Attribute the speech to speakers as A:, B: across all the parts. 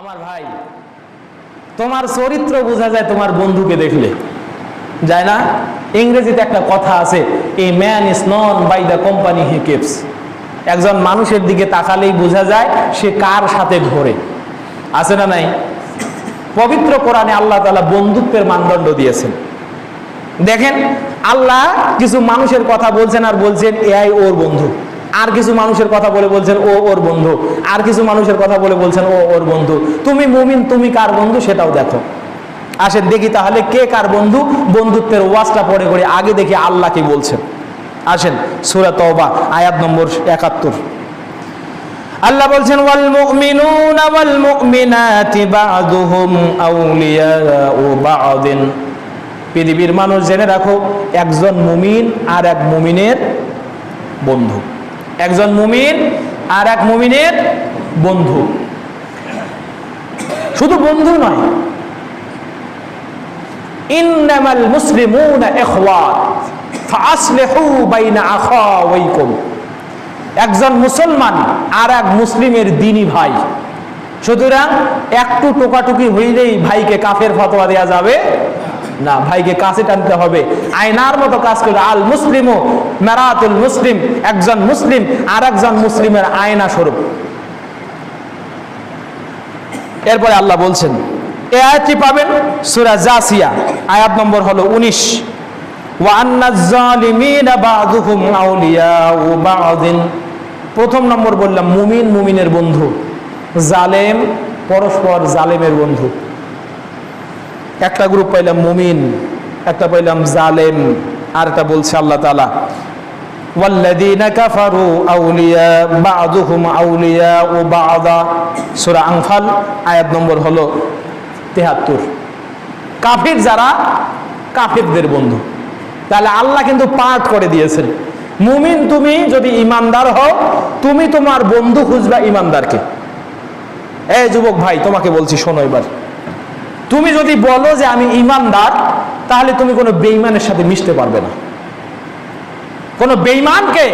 A: আমার ভাই, তোমার চরিত্র বোঝা যায় তোমার বন্ধুকে দেখলে। যায় না? ইংরেজিতে একটা কথা আছে a man is known by the company he keeps একজন মানুষের দিকে তাকালেই বোঝা যায় সে কার সাথে ঘোরে। আছে না নাই? পবিত্র কোরআনে আল্লাহ তালা বন্ধুত্বের মানদণ্ড দিয়েছেন। দেখেন, আল্লাহ কিছু মানুষের কথা বলছেন আর বলছেন এআই ওর বন্ধু। আর কিছু মানুষের কথা বলে বলছেন, ও ওর বন্ধু। আর কিছু মানুষের কথা বলে বলছেন, ও ওর বন্ধু। তুমি মুমিন, তুমি কার বন্ধু সেটাও দেখো। আসেন দেখি তাহলে কে কার বন্ধু? বন্ধুত্বের ওয়াজটা পরে করে আগে দেখি আল্লাহ কি বলছেন। আসেন, সূরা তওবা, আয়াত নম্বর একাত্তর। আল্লাহ বলছেন, ওয়াল মুমিনুনা ওয়াল মুমিনাতি বা'দুহুম আউলিয়াউ বা'দিন। পৃথিবীর মানুষ জেনে রাখো, একজন মুমিন আর এক মুমিনের বন্ধু। একজন মুমিন আর এক মুমিনের বন্ধু। শুধু বন্ধু নয়। ইন্নামাল মুসলিমুনা ইখওয়াত ফাসলিহু বাইনা আখাওয়াইকুম। একজন মুসলমান আর এক মুসলিমের দিনী ভাই। সুতরাং একটু টোকাটুকি হইলেই ভাইকে কাফের ফতোয়া দেওয়া যাবে না, ভাইকে কাছে টানতে হবে। আয়নার মতো কাজ করে আল মুসলিম মেরাতুল মুসলিম, একজন মুসলিম আর একজন মুসলিমের আয়না স্বরূপ। এরপরে আল্লাহ বলছেন, এ আয়াতটি পাবেন? সূরা জাসিয়া, আয়াত নম্বর হলো উনিশ। প্রথম নম্বর বললাম, মুমিন মুমিনের বন্ধু। জালেম পরস্পর জালেমের বন্ধু। একটা গ্রুপ পাইলাম মুমিন একটা পাইলাম জালেম আর একটা বলছে আল্লাহ তালা والذين كفروا أولياء بعضهم أولياء بعضا সূরা আনফাল আয়াত নম্বর হলো 73 কাফির যারা কাফিরদের বন্ধু তাহলে আল্লাহ কিন্তু পাঠ করে দিয়েছেন মুমিন তুমি যদি ইমানদার হও তুমি তোমার বন্ধু খুঁজবা ইমানদারকে এই যুবক ভাই তোমাকে বলছি শোনো এবার তুমি যদি বলো যে আমি ইমানদার, তাহলে তুমি কোনো বেইমানের সাথে মিশতে পারবে না। কোন বেইমানকে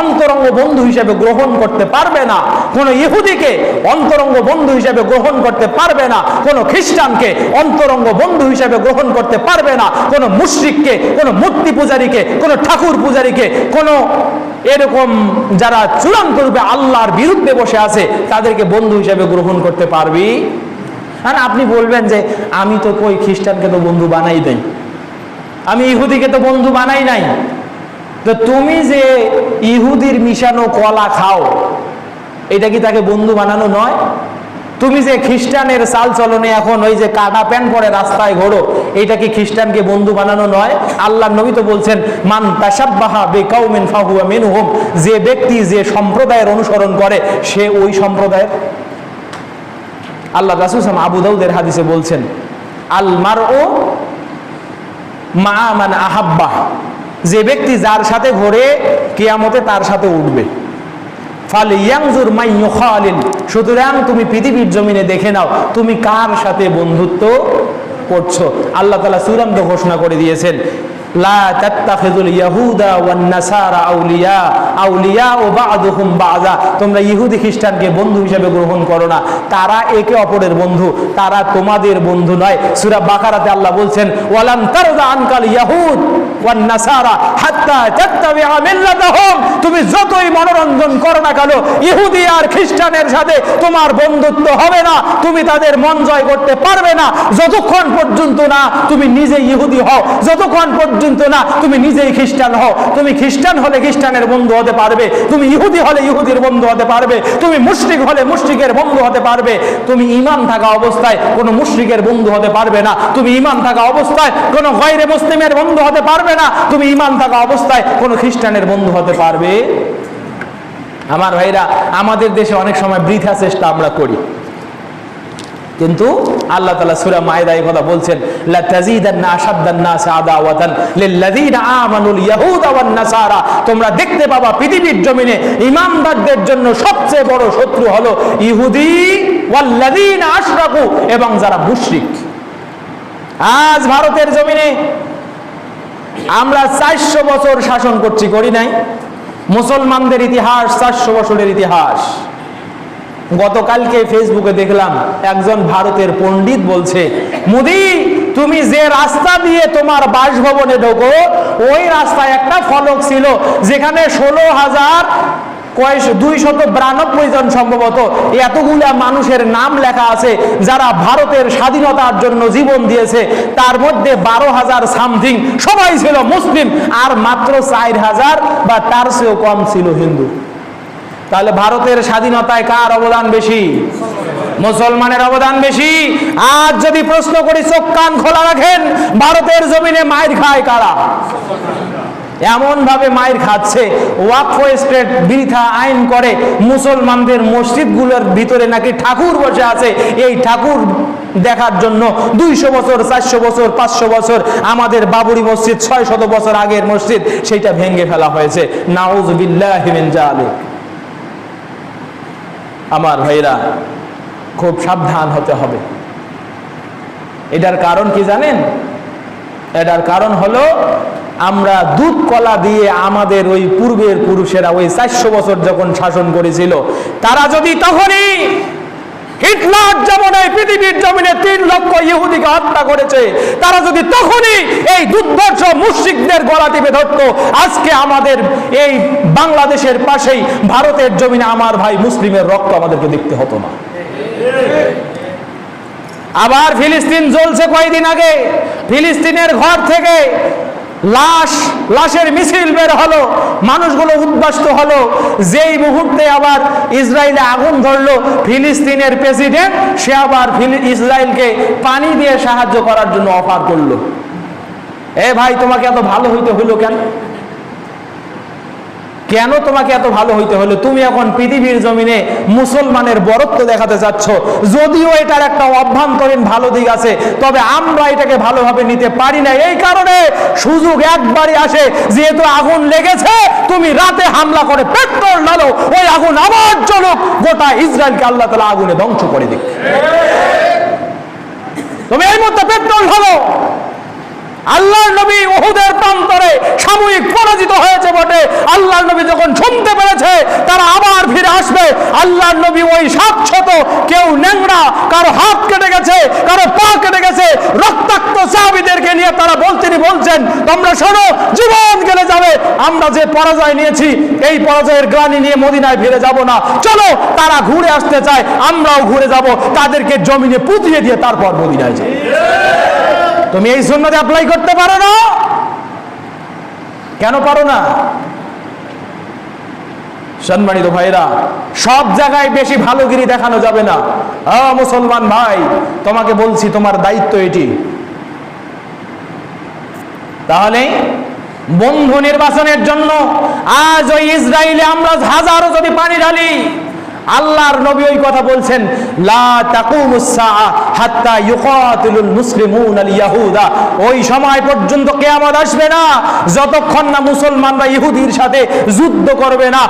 A: অন্তরঙ্গ বন্ধু হিসেবে গ্রহণ করতে পারবে না। কোন ইহুদিকে অন্তরঙ্গ বন্ধু হিসেবে গ্রহণ করতে পারবে না। কোন খ্রিস্টানকে অন্তরঙ্গ বন্ধু হিসেবে গ্রহণ করতে পারবে না। কোন মুশ্রিককে, কোন মূর্তি পূজারীকে, কোন ঠাকুর পূজারীকে, কোন এরকম যারা চূড়ান্ত রূপে আল্লাহর বিরুদ্ধে বসে আছে, তাদেরকে বন্ধু হিসেবে গ্রহণ করতে পারবি? আর আপনি বলবেন যে, আমি তো কই খ্রিস্টানকে তো বন্ধু বানাই দেই আমি ইহুদিকে তো বন্ধু বানাই নাই। তো তুমি যে ইহুদির মিশানো কলা খাও, এটা কি তাকে বন্ধু বানানো নয়? তুমি যে খ্রিস্টানের চাল চলনে এখন ওই যে কাটা প্যান্ট পরে রাস্তায় ঘোরো, এটা কি খ্রিস্টানকে বন্ধু বানানো নয়? আল্লাহ নবী তো বলছেন, মান তাসাব্বাহা ফাহুয়া মিনহুম। যে ব্যক্তি যে সম্প্রদায়ের অনুসরণ করে, সে ওই সম্প্রদায়ের আল্লাহ রাসুল সাম আবু দাউদের হাদিসে বলছেন আল মার ও মান আহাব্বাহ যে ব্যক্তি যার সাথে ঘোরে কেয়ামতে তার সাথে উঠবে। ফাল ইয়াংজুর সুতরাং তুমি পৃথিবীর জমিনে দেখে নাও, তুমি কার সাথে বন্ধুত্ব করছ। আল্লাহ তাআলা চূড়ান্ত ঘোষণা করে দিয়েছেন তোমরা ইহুদি খ্রিস্টানকে বন্ধু হিসেবে গ্রহণ করো না। তারা একে অপরের বন্ধু, তারা তোমাদের বন্ধু নয়। সূরা বাকারাতে আল্লাহ বলছেন ওয়ালান তারদা আনকাল তুমি যতই মনোরঞ্জন করো না কেন, ইহুদি আর খ্রিস্টানের সাথে তোমার বন্ধুত্ব হবে না। তুমি তাদের মন জয় করতে পারবে না। যতক্ষণ পর্যন্ত না তুমি নিজে ইহুদি হও, যতক্ষণ পর্যন্ত না, তুমি নিজেই খ্রিস্টান হও। তুমি খ্রিস্টান হলে খ্রিস্টানের বন্ধু হতে পারবে। তুমি ইহুদি হলে ইহুদির বন্ধু হতে পারবে। তুমি মুশরিক হলে মুশরিকের বন্ধু হতে পারবে। তুমি ইমান থাকা অবস্থায় কোনো মুশরিকের বন্ধু হতে পারবে না। তুমি ইমান থাকা অবস্থায় কোনো গয়রে মুসলিমের বন্ধু হতে পারবে না। তুমি ইমান থাকা অবস্থায় কোনো খ্রিস্টানের বন্ধু হতে পারবে। আমার ভাইরা, আমাদের দেশে অনেক সময় বৃথা চেষ্টা আমরা করি। কিন্তু আল্লাহ তাআলা সূরা মায়দায় কথা বলছেন তোমরা দেখতে পাবা পৃথিবীর জমিনে ঈমানদারদের জন্য সবচেয়ে বড় শত্রু হলো ইহুদি, ওয়াল্লাযিনা আশরাকু এবং যারা মুশরিক। আজ ভারতের জমিনে আমরা চারশো বছর শাসন করছি, করি নাই। মুসলমানদের ইতিহাস চারশো বছরের ইতিহাস। গতকালকে ফেসবুকে দেখলাম একজন ভারতের পণ্ডিত বলছে, মোদি, তুমি যে রাস্তা দিয়ে তোমার বাসভবনে ঢোকো, ওই রাস্তায় একটা ফলক ছিল, যেখানে ষোলো হাজার কয়েস দুইশত বিরানব্বই জন সম্ভবত এতগুলা মানুষের নাম লেখা আছে, যারা ভারতের স্বাধীনতার জন্য জীবন দিয়েছে, তার মধ্যে বারো হাজার সামথিং সবাই ছিল মুসলিম, আর মাত্র চার হাজার বা তার চেয়েও কম ছিল হিন্দু। তাহলে ভারতের স্বাধীনতায় কার অবদান বেশি? মুসলমানের অবদান বেশি? আজ যদি প্রশ্ন করি, চোখ কান খোলা রাখেন, ভারতের জমিনে মায়ের খায় কারা? এমন ভাবে মায়ের খাচ্ছে। ওয়াকফ স্টেট বৃথা আইন করে, মুসলমানদের মসজিদগুলোর ভিতরে নাকি ঠাকুর বসে আছে। এই ঠাকুর দেখার জন্য দুইশো বছর, চারশো বছর, পাঁচশো বছর, আমাদের বাবুরি মসজিদ ছয় শত বছর আগের মসজিদ সেইটা ভেঙে ফেলা হয়েছে। নাউজ বিল্লাহিমিন জালিক। আমার ভাইরা খুব সাবধান হতে হবে। এটার কারণ কি জানেন? এটার কারণ হলো আমরা দুধ কলা দিয়ে আমাদের ওই পূর্বের পুরুষেরা ওই চারশো বছর যখন শাসন করেছিল, তারা যদি তখনই হিটলার যেমন এই পৃথিবীর জমিনে তিন লক্ষ ইহুদিকে হত্যা করেছে, তারা যদি তখনই এই দুর্ধর্ষ মুশ্রিকদের গলা টিপে ধরত, আজকে আমাদের এই বাংলাদেশের পাশেই ভারতের জমিনে আমার ভাই মুসলিমের রক্ত আমাদেরকে দেখতে হতো না। আবার ফিলিস্তিন জ্বলছে কয়েকদিন আগে, ফিলিস্তিনের ঘর থেকে লাশ, লাশের মিছিল বের হলো, মানুষগুলো উদ্বাস্ত হলো। যেই মুহূর্তে আবার ইসরায়েলে আগুন ধরলো, ফিলিস্তিনের প্রেসিডেন্ট, সে আবার ইসরায়েলকে পানি দিয়ে সাহায্য করার জন্য অফার করল। এ ভাই, তোমাকে এত ভালো হইতে হইল কেন? কেন তোমাকে এত ভালো হইতে হলো? তুমি এখন পৃথিবীর জমিনে মুসলমানের বরত্ব দেখাতে চাচ্ছ। যদিও এটার একটা অভ্যন্তরীণ ভালো দিক আছে, তবে আমরা এটাকে ভালোভাবে নিতে পারি না এই কারণে সুযোগ একবারই আসে, যেহেতু আগুন লেগেছে, তুমি রাতে হামলা করে পেট্রোল ঢালো ওই আগুন আবার জ্বলুক গোটা ইসরায়েলকে আল্লাহ তালা আগুনে ধ্বংস করে দিক। তুমি এই মধ্যে পেট্রোল ঢালো আল্লাহর নবী ওহুদের প্রান্তরে সাময়িক পরাজিত হয়েছে বটে। আল্লাহর নবী যখন শুনতে পেরেছে, তারা আবার ফিরে আসবে। আল্লাহর নবী ওই সাত শত, কেউ ন্যাংরা, কারও হাত কেটে গেছে, কারও পা কেটে গেছে, রক্তাক্ত সাহাবিদেরকে নিয়ে তারা বলছেন বলছেন, তোমরা শোনো, জীবন গেলে যাবে। আমরা যে পরাজয় নিয়েছি, এই পরাজয়ের গ্লানি নিয়ে মদিনায় ফিরে যাব না। চলো, তারা ঘুরে আসতে চায়, আমরাও ঘুরে যাব। তাদেরকে জমিনে পুঁতিয়ে দিয়ে তারপর মদিনায় যাই। তুমি এই সুন্নতে অ্যাপ্লাই করতে পারো না? কেন পারো না? সম্মানিত ভাইরা সব জায়গায় বেশি ভালোগিরি দেখানো যাবে না। আ, মুসলমান ভাই, তোমাকে বলছি, তোমার দায়িত্ব এটি। তাহলে, বন্ধু নির্বাচনের জন্য আজ ওই ইসরায়েলে আমরা হাজারো যদি পানি ঢালি আল্লাহর নবী ওই কথা বলছেন ওই সময় পর্যন্ত কিয়ামত আসবে না, যতক্ষণ না মুসলমানরা ইহুদির সাথে যুদ্ধ করবে না।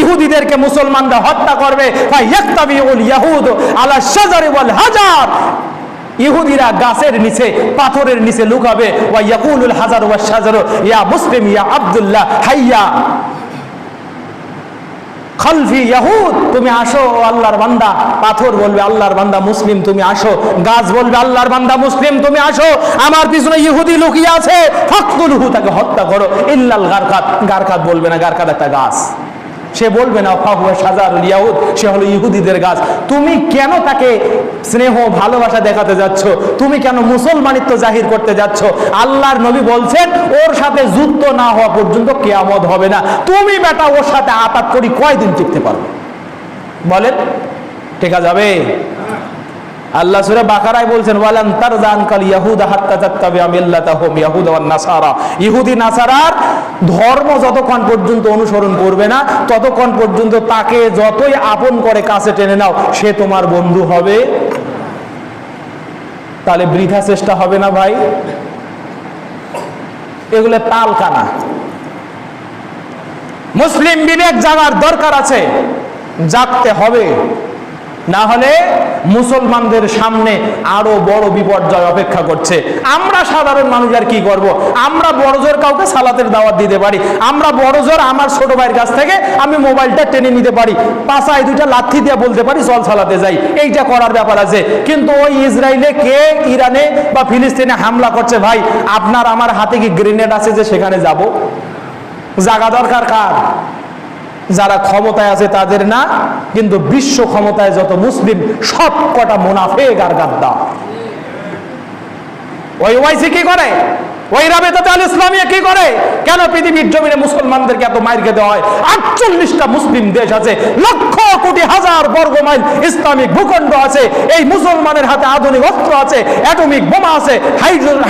A: ইহুদিদেরকে মুসলমানরা হত্যা করবে। ফা ইয়াকতাবিউল ইয়াহুদ হাজার। ইহুদিরা গাছের নিচে, পাথরের নিচে লুকাবে। ওয়া ইয়াকুলুল হাজার ওয়া শাজারু, ইয়া মুসলিম, ইয়া আব্দুল্লাহ, হাইয়া। খালফি ইয়াহুদ, তুমি আসো, ও আল্লাহর বান্দা। পাথর বলবে, আল্লাহর বান্দা মুসলিম, তুমি আসো। গাছ বলবে, আল্লাহর বান্দা মুসলিম, তুমি আসো। আমার পিছনে ইহুদি লুকিয়ে আছে। ফাকতুলহু, তাকে হত্যা করো। ইল্লাল গারকাত। গারকাত বলবে না, গারকাত একটা গাছ। সে বলবে না, ফাহুয়া সাজারুল ইয়াহুদ, সে হলো ইহুদিদের গাছ। তুমি কেন তাকে স্নেহ, ভালোবাসা দেখাতে যাচ্ছ? তুমি কেন মুসলমানিত্ব জাহির করতে যাচ্ছ? আল্লাহর নবী বলছেন, ওর সাথে যুদ্ধ না হওয়া পর্যন্ত কেয়ামত হবে না। তুমি বেটা, ওর সাথে আতাত করি কয়দিন টিকতে পারবে? বলেন, টেকা যাবে? আল্লাহ সুরে বাকারায় বলছেন, ওয়ালান তারদান কাল ইয়াহুদা হাত্তা তাত্তাবিআ মিল্লাতাহুম ইয়াহুদা ওয়ান নাসারা। ইহুদি নাসারার ধর্ম যতক্ষণ পর্যন্ত অনুসরণ করবে না, ততক্ষণ পর্যন্ত তাকে যতই আপন করে কাছে টেনে নাও, সে তোমার বন্ধু হবে। তাহলে বৃথা চেষ্টা হবে না ভাই? এগুলো তাল কানা মুসলিম বিবেক জাগার দরকার আছে, জাগতে হবে। না হলে মুসলমানদের সামনে আরও বড় বিপর্যয় অপেক্ষা করছে। আমরা সাধারণ মানুষ আর কি করব? আমরা বড়জোর কাউকে সালাতের দাওয়াত দিতে পারি। আমরা বড়জোর আমার ছোট ভাইয়ের কাছ থেকে আমি মোবাইলটা টেনে নিতে পারি। পাশায় দুইটা লাথি দিয়ে বলতে পারি, চল সালাতে যাই। এইটা করার ব্যাপার আছে। কিন্তু ওই ইসরায়েলে কে? ইরানে বা ফিলিস্তিনে হামলা করছে? ভাই, আপনার আমার হাতে কি গ্রেনেড আছে যে সেখানে যাব? জাগা দরকার কার? যারা ক্ষমতায় আছে তাদের না, কিন্তু বিশ্ব ক্ষমতায় যত মুসলিম, সব কটা মুনাফেক আর গাদ্দার ওই ওয়াইসি কি করে? ওই রাবেতাতে আল ইসলামিয়া কি করে? কেন পৃথিবীর জমিনে মুসলমানদেরকে এত মাইর খেতে হয়? আটচল্লিশটা মুসলিম দেশ আছে, লক্ষ কোটি হাজার বর্গ মাইল ইসলামিক ভূখণ্ড আছে, এই মুসলমানের হাতে আধুনিক অস্ত্র আছে, অ্যাটমিক বোমা আছে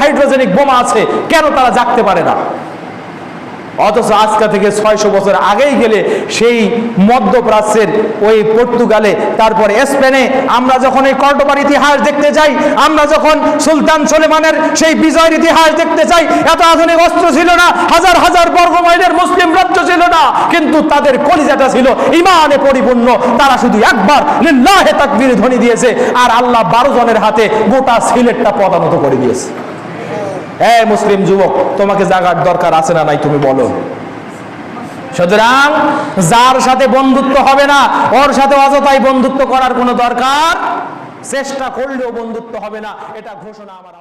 A: হাইড্রোজেনিক বোমা আছে, কেন তারা জাগতে পারে না? অথচ আজকে থেকে ছয়শো বছর আগেই গেলে সেই মধ্যপ্রাচ্যের ওই পর্তুগালে, তারপরে স্পেনে আমরা যখন এই কর্ডোবার ইতিহাস দেখতে যাই, আমরা যখন সুলতান সুলেমানের সেই বিজয়ের ইতিহাস দেখতে চাই এত আধুনিক অস্ত্র ছিল না, হাজার হাজার বর্গ মাইলের মুসলিম রাজ্য ছিল না, কিন্তু তাদের কলিজাটা ছিল ইমানে পরিপূর্ণ, তারা শুধু একবার লিল্লাহে তাকবীর ধ্বনি দিয়েছে, আর আল্লাহ বারো জনের হাতে গোটা সিলেটটা পদানত করে দিয়েছে। হ্যাঁ মুসলিম যুবক, তোমাকে জাগার দরকার আছে না নাই তুমি বলো। সুতরাং যার সাথে বন্ধুত্ব হবে না, ওর সাথে অযথাই বন্ধুত্ব করার কোনো দরকার, চেষ্টা করলেও বন্ধুত্ব হবে না, এটা ঘোষণা আমার